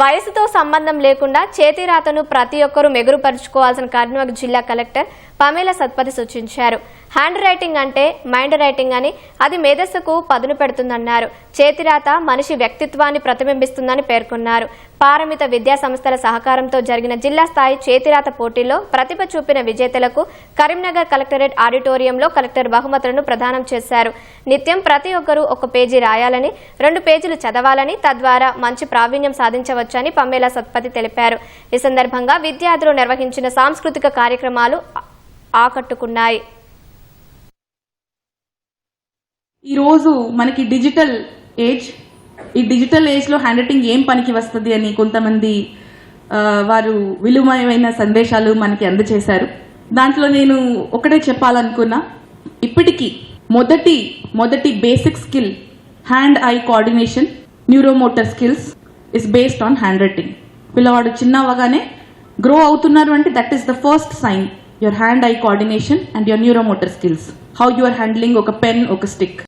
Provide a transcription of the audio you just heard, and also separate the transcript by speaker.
Speaker 1: వయసుతో సంబంధం లేకుండా చేతిరాతను ప్రతి ఒక్కరూ మెరుగుపరుచుకోవాల్సిన కరీంనగర్ జిల్లా కలెక్టర్ పమేల సత్పతి సూచించారు. హ్యాండ్ రైటింగ్ అంటే మైండ్ రైటింగ్ అని అది మేధస్సుకు పదును పెడుతుందన్నారు. చేతిరాత మనిషి వ్యక్తిత్వాన్ని ప్రతిబింబిస్తుందని పేర్కొన్నారు. పారమిత విద్యా సంస్థల సహకారంతో జరిగిన జిల్లా స్థాయి చేతిరాత పోటీల్లో ప్రతిభ చూపిన విజేతలకు కరీంనగర్ కలెక్టరేట్ ఆడిటోరియంలో కలెక్టర్ బహుమతులను ప్రదానం చేశారు. నిత్యం ప్రతి ఒక్కరూ ఒక పేజీ రాయాలని రెండు పేజీలు చదవాలని తద్వారా మంచి ప్రావీణ్యం సాధించవచ్చని పమ్మేల సత్పతి తెలిపారు. ఈ సందర్భంగా విద్యార్థులు నిర్వహించిన సాంస్కృతిక కార్యక్రమాలు ఆకట్టుకున్నాయి.
Speaker 2: ఈరోజు మనకి డిజిటల్ ఏజ్. ఈ డిజిటల్ ఏజ్లో హ్యాండ్ రైటింగ్ ఏం పనికి వస్తుంది అని కొంతమంది వారు విలువమైన సందేశాలు మనకి అందజేశారు దాంట్లో నేను ఒకటే చెప్పాలనుకున్నా. ఇప్పటికీ మొదటి మొదటి basic skill hand eye coordination neuromotor skills is based on handwriting పిల్లవాడు చిన్న అవగానే గ్రో అవుతున్నారు అంటే that is the first sign your hand eye coordination and your neuromotor skills how you are handling ఒక పెన్ ఒక స్టిక్